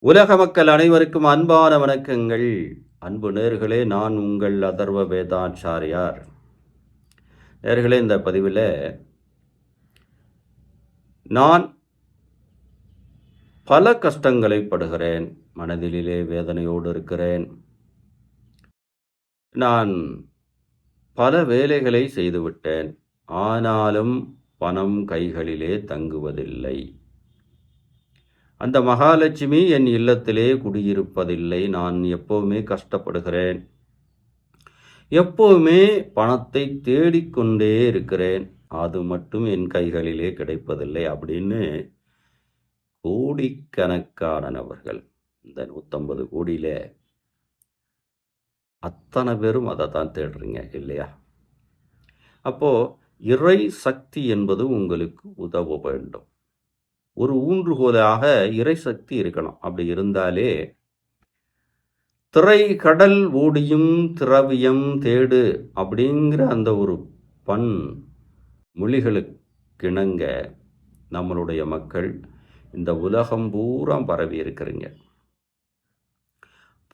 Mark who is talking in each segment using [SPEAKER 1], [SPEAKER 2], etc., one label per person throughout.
[SPEAKER 1] உலக மக்கள் அனைவருக்கும் அன்பான வணக்கங்கள். அன்பு நேர்களே நான் உங்கள் அதர்வ வேதாச்சாரியார். நேர்களே இந்த பதிவில் நான் பல கஷ்டங்களை படுகிறேன் மனதிலே வேதனையோடு இருக்கிறேன். நான் பல வேலைகளை செய்துவிட்டேன் ஆனாலும் பணம் கைகளிலே தங்குவதில்லை. அந்த மகாலட்சுமி என் இல்லத்திலே குடியிருப்பதில்லை நான் எப்போவுமே கஷ்டப்படுகிறேன். எப்போவுமே பணத்தை தேடிக்கொண்டே இருக்கிறேன். அது மட்டும் என் கைகளிலே கிடைப்பதில்லை அப்படின்னு கோடிக்கணக்கான நபர்கள் இந்த நூற்றம்பது கோடியில் அத்தனை பேரும் அதை தான் தேடுறீங்க இல்லையா? அப்போது இறை சக்தி என்பது உங்களுக்கு உதவ வேண்டும். ஒரு ஊன்றுகோலாக இறை சக்தி இருக்கணும். அப்படி இருந்தாலே திரை கடல் ஓடியும் திரவியம் தேடு அப்படிங்கிற அந்த ஒரு பண் மொழிகளுக்கிணங்க நம்மளுடைய மக்கள் இந்த உலகம் பூரா பரவி இருக்கிறீங்க.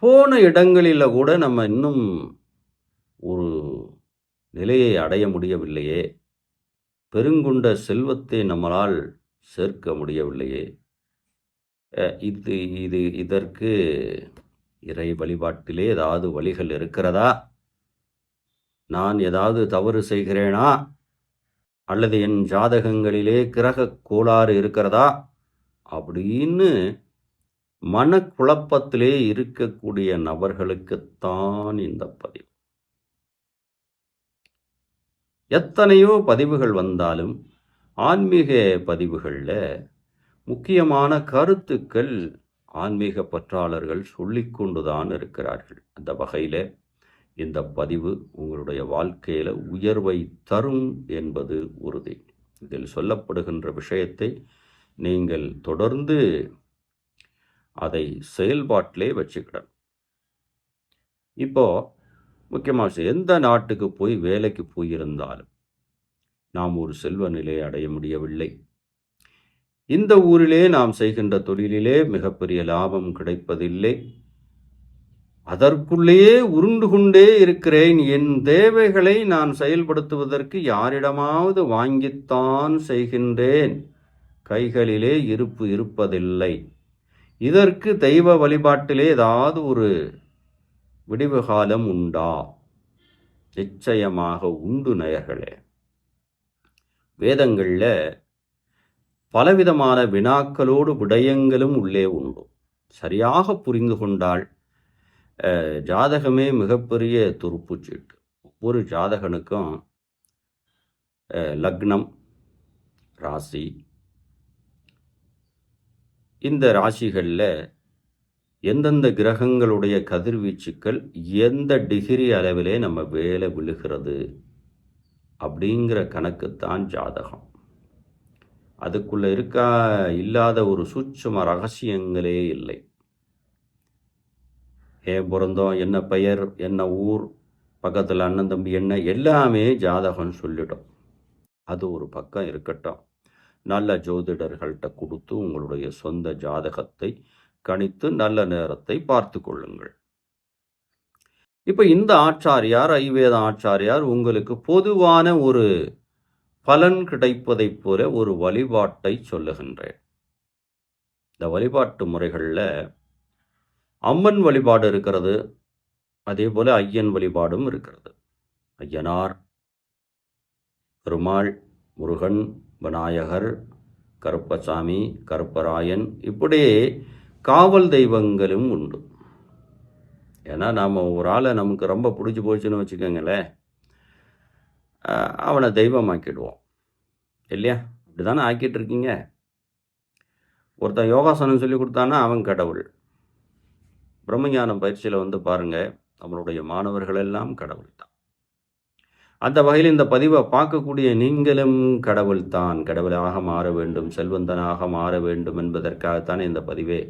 [SPEAKER 1] போன இடங்களில் கூட நம்ம இன்னும் ஒரு நிலையை அடைய முடியவில்லையே. பெருங்குண்ட செல்வத்தை நம்மளால் சேர்க்க முடியவில்லையே. இது இது இதற்கு இறை வழிபாட்டிலே ஏதாவது வழிகள் இருக்கிறதா? நான் ஏதாவது தவறு செய்கிறேனா? அல்லது என் ஜாதகங்களிலே கிரக கோளாறு இருக்கிறதா? அப்படின்னு மனக்குழப்பத்திலே இருக்கக்கூடிய நபர்களுக்குத்தான் இந்த பதிவு. எத்தனையோ பதிவுகள் வந்தாலும் ஆன்மீக பதிவுகளில் முக்கியமான கருத்துக்கள் ஆன்மீக பற்றாளர்கள் சொல்லிக்கொண்டுதான் இருக்கிறார்கள். அந்த வகையில் இந்த பதிவு உங்களுடைய வாழ்க்கையில் உயர்வை தரும் என்பது உறுதி. இதில் சொல்லப்படுகின்ற விஷயத்தை நீங்கள் தொடர்ந்து அதை செயல்பாட்டிலே வச்சுக்கிடணும். இப்போ முக்கியமாக எந்த நாட்டுக்கு போய் வேலைக்கு போயிருந்தாலும் நாம் ஒரு செல்வ நிலை அடைய முடியவில்லை. இந்த ஊரிலே நாம் செய்கின்ற தொழிலிலே மிகப்பெரிய லாபம் கிடைப்பதில்லை. அதற்குள்ளேயே உருண்டு கொண்டே இருக்கிறேன். என் தேவைகளை நான் செயல்படுத்துவதற்கு யாரிடமாவது வாங்கித்தான் செய்கின்றேன். கைகளிலே இருப்பு இருப்பதில்லை. இதற்கு தெய்வ வழிபாட்டிலே ஏதாவது ஒரு விடிவு காலம் உண்டா? நிச்சயமாக உண்டு நேயர்களே. வேதங்களில் பலவிதமான வினாக்களோடு விடயங்களும் உள்ளே உண்டு. சரியாக புரிந்து கொண்டால் ஜாதகமே மிகப்பெரிய துருப்புச்சீட்டு. ஒவ்வொரு ஜாதகனுக்கும் லக்னம் ராசி இந்த ராசிகளில் எந்தெந்த கிரகங்களுடைய கதிர்வீச்சுக்கள் எந்த டிகிரி அளவிலே நம்ம வேலை விழுகிறது? அப்படிங்கிற கணக்குத்தான் ஜாதகம். அதுக்குள்ள இருக்கா இல்லாத ஒரு சூட்சம ரகசியங்களே இல்லை. ஏன் பிறந்தோம் என்ன பெயர்? என்ன ஊர்? பக்கத்தில் அண்ணன் தம்பி என்ன? எல்லாமே ஜாதகம் சொல்லிடும். அது ஒரு பக்கம் இருக்கட்டும். நல்ல ஜோதிடர்கள்ட்ட கொடுத்து உங்களுடைய சொந்த ஜாதகத்தை கணித்து நல்ல நேரத்தை பார்த்து கொள்ளுங்கள். இப்போ இந்த ஆச்சாரியார் ஐவேத ஆச்சாரியார் உங்களுக்கு பொதுவான ஒரு பலன் கிடைப்பதைப் போல ஒரு வழிபாட்டை சொல்லுகின்றேன். இந்த வழிபாட்டு முறைகளில் அம்மன் வழிபாடு இருக்கிறது அதே போல ஐயன் வழிபாடும் இருக்கிறது. ஐயனார் பெருமாள் முருகன் விநாயகர் கருப்பசாமி கருப்பராயன் இப்படி காவல் தெய்வங்களும் உண்டு. ஏன்னா நாம் ஒரு ஆளை நமக்கு ரொம்ப பிடிச்சி போச்சுன்னு வச்சுக்கோங்களேன் அவனை அவனை தெய்வமாக்கிடுவோம். இல்லையா? அப்படி தானே ஆக்கிட்டு இருக்கீங்க? ஒருத்தன் யோகாசனம் சொல்லி கொடுத்தானா அவன் கடவுள். பிரம்மஞானம் பயிற்சியில் வந்து பாருங்கள் நம்மளுடைய மாணவர்கள் எல்லாம் கடவுள் தான். அந்த வகையில் இந்த பதிவை பார்க்கக்கூடிய நீங்களும் கடவுள் தான். கடவுளாக மாற வேண்டும் செல்வந்தனாக மாற வேண்டும் என்பதற்காகத்தான் இந்த பதிவை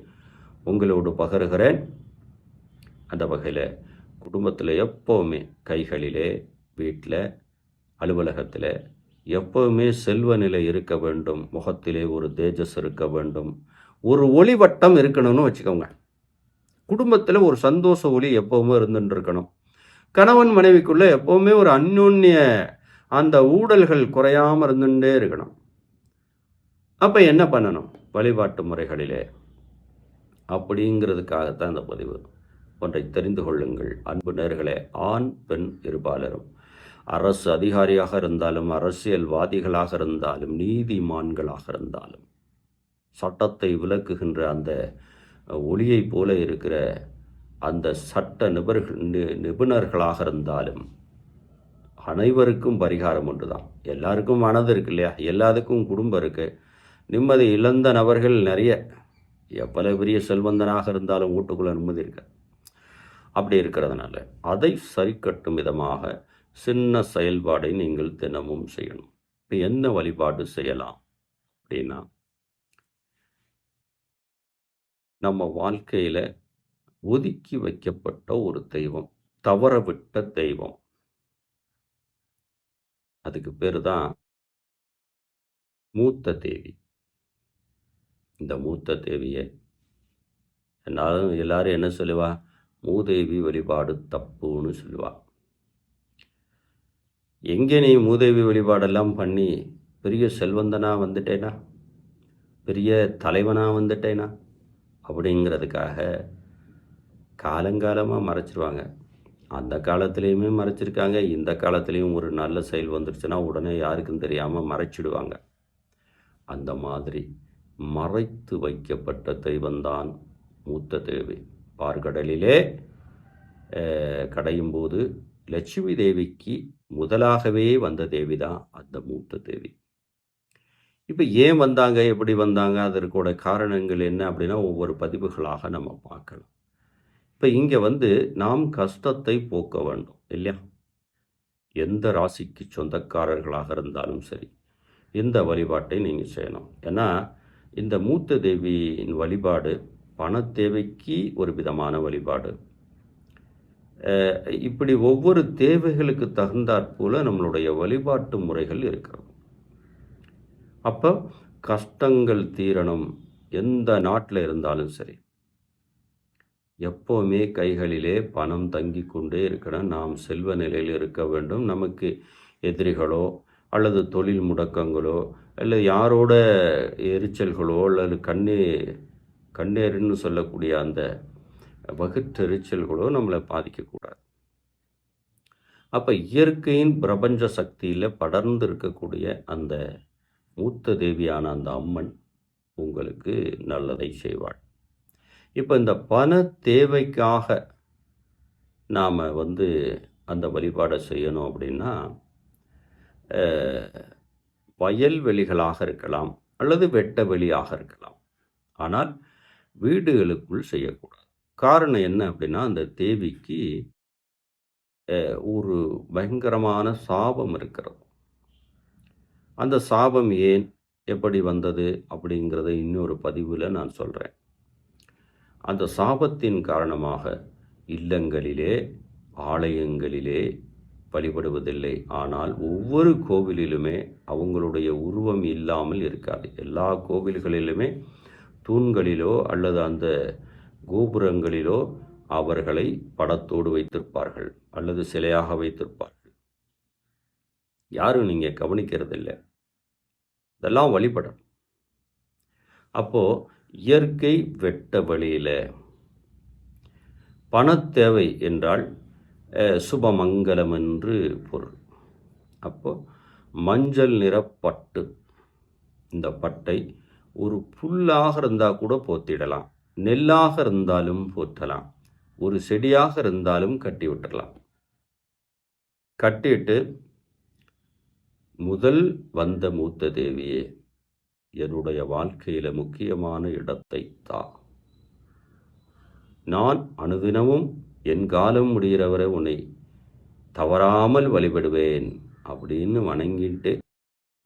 [SPEAKER 1] உங்களோடு பகருகிறேன். அந்த வகையில் குடும்பத்தில் எப்போவுமே கைகளிலே வீட்டில் அலுவலகத்தில் எப்போவுமே செல்வ நிலை இருக்க வேண்டும் முகத்திலே ஒரு தேஜஸ் இருக்க வேண்டும். ஒரு ஒளி வட்டம் இருக்கணும்னு வச்சுக்கோங்க. குடும்பத்தில் ஒரு சந்தோஷ ஒளி எப்போவுமே இருந்துட்டு இருக்கணும் கணவன் மனைவிக்குள்ளே எப்போவுமே ஒரு அந்யோன்ய அந்த ஊடல்கள் குறையாமல் இருந்துகிட்டே இருக்கணும். அப்போ என்ன பண்ணணும்? வழிபாட்டு முறைகளிலே. அப்படிங்கிறதுக்காகத்தான் இந்த பதிவு. ஒன்றை தெரிந்து கொள்ளுங்கள். அன்பு நேர்களே ஆண் பெண் இருபாலரும். அரசு அதிகாரியாக இருந்தாலும் அரசியல்வாதிகளாக இருந்தாலும் நீதிமான்களாக இருந்தாலும் சட்டத்தை விளக்குகின்ற அந்த ஒளியைப் போல இருக்கிற அந்த சட்ட நிபர்கள் நி- நிபுணர்களாக இருந்தாலும் அனைவருக்கும் பரிகாரம் ஒன்று தான் எல்லாருக்கும் மனது இருக்கு இல்லையா? எல்லாத்துக்கும் குடும்பம் இருக்குது நிம்மதி இழந்த நபர்கள் நிறைய. எவ்வளவு பெரிய செல்வந்தனாக இருந்தாலும் வீட்டுக்குள்ளே நிம்மதி இருக்க அப்படி இருக்கிறதுனால அதை சரிக்கட்டும் விதமாக சின்ன செயல்பாடை நீங்கள் தினமும் செய்யணும். இப்போ என்ன வழிபாடு செய்யலாம் அப்படின்னா நம்ம வாழ்க்கையில் ஒதுக்கி வைக்கப்பட்ட ஒரு தெய்வம் தவறவிட்ட தெய்வம். அதுக்கு பேர் தான் மூத்த தேவி. இந்த மூத்த தேவியை என்னாலும் எல்லாரும் என்ன சொல்லுவா? மூதேவி வழிபாடு தப்புன்னு சொல்லுவா. எங்கே நீ மூதேவி வழிபாடெல்லாம் பண்ணி பெரிய செல்வந்தனாக வந்துட்டேனா? பெரிய தலைவனாக வந்துட்டேனா? அப்படிங்கிறதுக்காக காலங்காலமாக மறைச்சிருவாங்க. அந்த காலத்துலேயுமே மறைச்சிருக்காங்க. இந்த காலத்துலேயும் ஒரு நல்ல செயல் வந்துருச்சுன்னா உடனே யாருக்கும் தெரியாமல் மறைச்சிடுவாங்க. அந்த மாதிரி மறைத்து வைக்கப்பட்ட தெய்வம்தான் மூத்த தேவி. பார்கடலிலே அஹ், கடையும் போது லட்சுமி தேவிக்கு முதலாகவே வந்த தேவி தான் அந்த மூத்த தேவி. இப்போ ஏன் வந்தாங்க எப்படி வந்தாங்க அதற்கோட காரணங்கள் என்ன அப்படின்னா ஒவ்வொரு பதிவுகளாக நம்ம பார்க்கலாம். இப்போ இங்கே வந்து நாம் கஷ்டத்தை போக்க வேண்டும் இல்லையா? எந்த ராசிக்கு சொந்தக்காரர்களாக இருந்தாலும் சரி இந்த வழிபாட்டை நீங்கள் செய்யணும். ஏன்னா இந்த மூத்த தேவியின் வழிபாடு பண தேவைக்கு ஒரு விதமான வழிபாடு. இப்படி ஒவ்வொரு தேவைகளுக்கு தகுந்தாற்போல நம்மளுடைய வழிபாட்டு முறைகள் இருக்கிறது. அப்போ கஷ்டங்கள் தீரணும் எந்த நாட்டில் இருந்தாலும் சரி. எப்போவுமே கைகளிலே பணம் தங்கி கொண்டே இருக்கணும். நாம் செல்வ நிலையில் இருக்க வேண்டும். நமக்கு எதிரிகளோ அல்லது தொழில் முடக்கங்களோ இல்லை யாரோட எரிச்சல்களோ அல்லது கண்ணே கண்ணேறுன்னு சொல்லக்கூடிய அந்த வகுத்தெரிச்சல்களோ நம்மளை பாதிக்கக்கூடாது. அப்போ இயற்கையின் பிரபஞ்ச சக்தியில் படர்ந்து இருக்கக்கூடிய அந்த மூத்த தேவியான அந்த அம்மன் உங்களுக்கு நல்லதை செய்வாள். இப்போ இந்த பண தேவைக்காக நாம் வந்து அந்த வழிபாடை செய்யணும் அப்படின்னா வயல்வெளிகளாக இருக்கலாம் அல்லது வெட்ட வெளியாக இருக்கலாம். ஆனால் வீடுகளுக்குள் செய்யக்கூடாது. காரணம் என்ன அப்படின்னா அந்த தேவிக்கு ஒரு பயங்கரமான சாபம் இருக்கிறது. அந்த சாபம் ஏன் எப்படி வந்தது அப்படிங்கிறத இன்னொரு பதிவில் நான் சொல்கிறேன் அந்த சாபத்தின் காரணமாக இல்லங்களிலே ஆலயங்களிலே வழிபடுவதில்லை. ஆனால் ஒவ்வொரு கோவிலிலுமே அவங்களுடைய உருவம் இல்லாமல் இருக்காது. எல்லா கோவில்களிலுமே தூண்களிலோ அல்லது அந்த கோபுரங்களிலோ அவர்களை படத்தோடு வைத்திருப்பார்கள் அல்லது சிலையாக வைத்திருப்பார்கள். யாரும் நீங்கள் கவனிக்கிறதில்ல. இதெல்லாம் வழிபடம் அப்போது இயற்கை வெட்ட வழியில் பணத்தேவை என்றால் சுபமங்கலம் என்று பொருள். அப்போ மஞ்சள் நிற பட்டு இந்த பட்டை ஒரு புல்லாக இருந்தால் கூட போத்திடலாம். நெல்லாக இருந்தாலும் போற்றலாம். ஒரு செடியாக இருந்தாலும் கட்டி விட்டுடலாம் கட்டிட்டு முதல் வந்த மூத்த தேவியே என்னுடைய வாழ்க்கையில் முக்கியமான இடத்தை தா. நான் அனுதினமும் என் காலம் முடிகிறவரை உன்னை தவறாமல் வழிபடுவேன் அப்படின்னு வணங்கிட்டு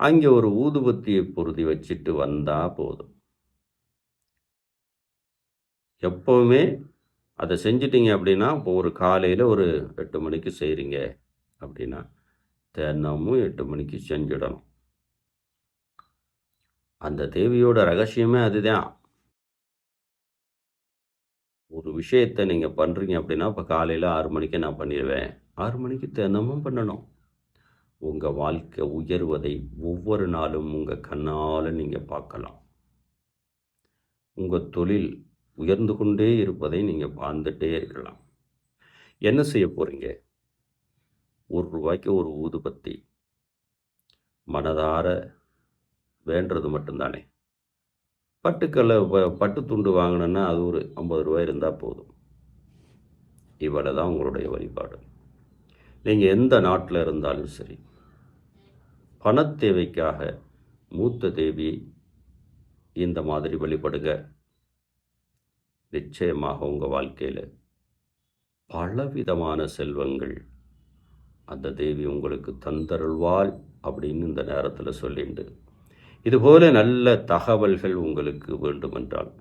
[SPEAKER 1] அங்கே ஒரு ஊதுபத்தியை பொருதி வச்சுட்டு வந்தா போதும். எப்பவுமே அதை செஞ்சிட்டீங்க அப்படின்னா இப்போ ஒரு காலையில் ஒரு எட்டு மணிக்கு செய்கிறீங்க அப்படின்னா தினமும் எட்டு மணிக்கு செஞ்சிடணும். அந்த தேவியோட ரகசியமே அதுதான். ஒரு விஷயத்தை நீங்கள் பண்ணுறீங்க அப்படின்னா இப்போ காலையில் ஆறு மணிக்கு நான் பண்ணிடுவேன். ஆறு மணிக்கு தினமும் பண்ணணும். உங்கள் வாழ்க்கை உயர்வதை ஒவ்வொரு நாளும் உங்கள் கண்ணால் நீங்கள் பார்க்கலாம். உங்கள் தொழில் உயர்ந்து கொண்டே இருப்பதை நீங்கள் பார்த்துட்டே இருக்கலாம். என்ன செய்ய போகிறீங்க ஒரு ரூபாய்க்கு ஒரு ஊதுபத்தி மனதார வேண்டுறது மட்டும்தானே? பட்டுக்கல்லை பட்டு துண்டு வாங்கினோன்னா அது ஒரு ஐம்பது ரூபாய் இருந்தால் போதும். இவ்வளோ தான் உங்களுடைய வழிபாடு. நீங்கள் எந்த நாட்டில் இருந்தாலும் சரி பணத்தேவைக்காக மூத்த தேவி இந்த மாதிரி வழிபடுங்க. நிச்சயமாக உங்கள் வாழ்க்கையில் பலவிதமான செல்வங்கள் அந்த தேவி உங்களுக்கு தந்தருள்வாள் அப்படின்னு இந்த நேரத்தில் சொல்லிண்டு. இதுபோல நல்ல தகவல்கள் உங்களுக்கு வேண்டுமென்றால்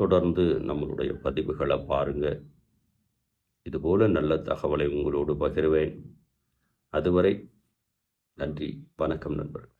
[SPEAKER 1] தொடர்ந்து நம்மளுடைய பதிவுகளை பாருங்கள் இதுபோல நல்ல தகவலை உங்களோடு பகிர்வேன். அதுவரை நன்றி வணக்கம் நண்பர்கள்.